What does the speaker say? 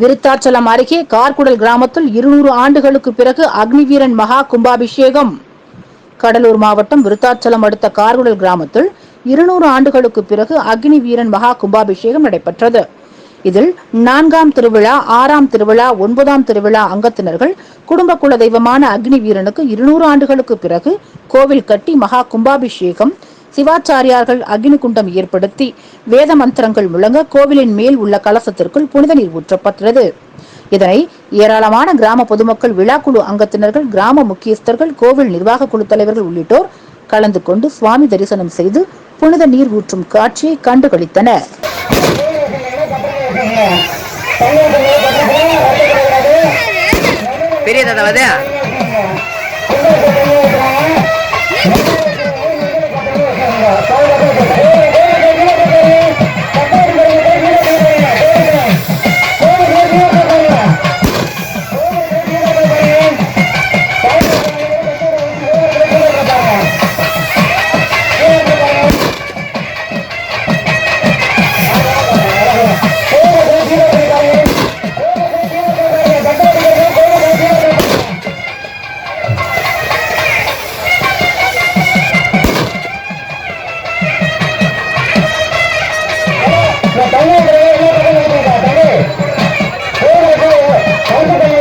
விருத்தாச்சலம் அருகே கார்குடல் கிராமத்தில் இருநூறு ஆண்டுகளுக்கு பிறகு அக்னிவீரன் மகா கும்பாபிஷேகம். கடலூர் மாவட்டம் விருத்தாச்சலம் அடுத்த கார்குடல் கிராமத்தில் இருநூறு ஆண்டுகளுக்கு பிறகு அக்னி வீரன் மகா கும்பாபிஷேகம் நடைபெற்றது. இதில் நான்காம் திருவிழா ஆறாம் திருவிழா ஒன்பதாம் திருவிழா அங்கத்தினர்கள் குடும்ப குல தெய்வமான அக்னி வீரனுக்கு இருநூறு ஆண்டுகளுக்கு பிறகு கோவில் கட்டி மகா கும்பாபிஷேகம் சிவாச்சாரியார்கள் அக்னி குண்டம் ஏற்படுத்தி வேத மந்திரங்கள் முழங்க கோவிலின் மேல் உள்ள கலசத்திற்குள் புனித நீர் ஊற்றப்பட்டது. இதனை ஏராளமான கிராம பொதுமக்கள் விழாக்குழு அங்கத்தினர்கள் கிராம முக்கியஸ்தர்கள் கோவில் நிர்வாக குழு தலைவர்கள் உள்ளிட்டோர் கலந்து கொண்டு சுவாமி தரிசனம் செய்து புனித நீர் ஊற்றும் காட்சியை கண்டுகளித்தனர். பெரிய தாத்தா ¡Ay,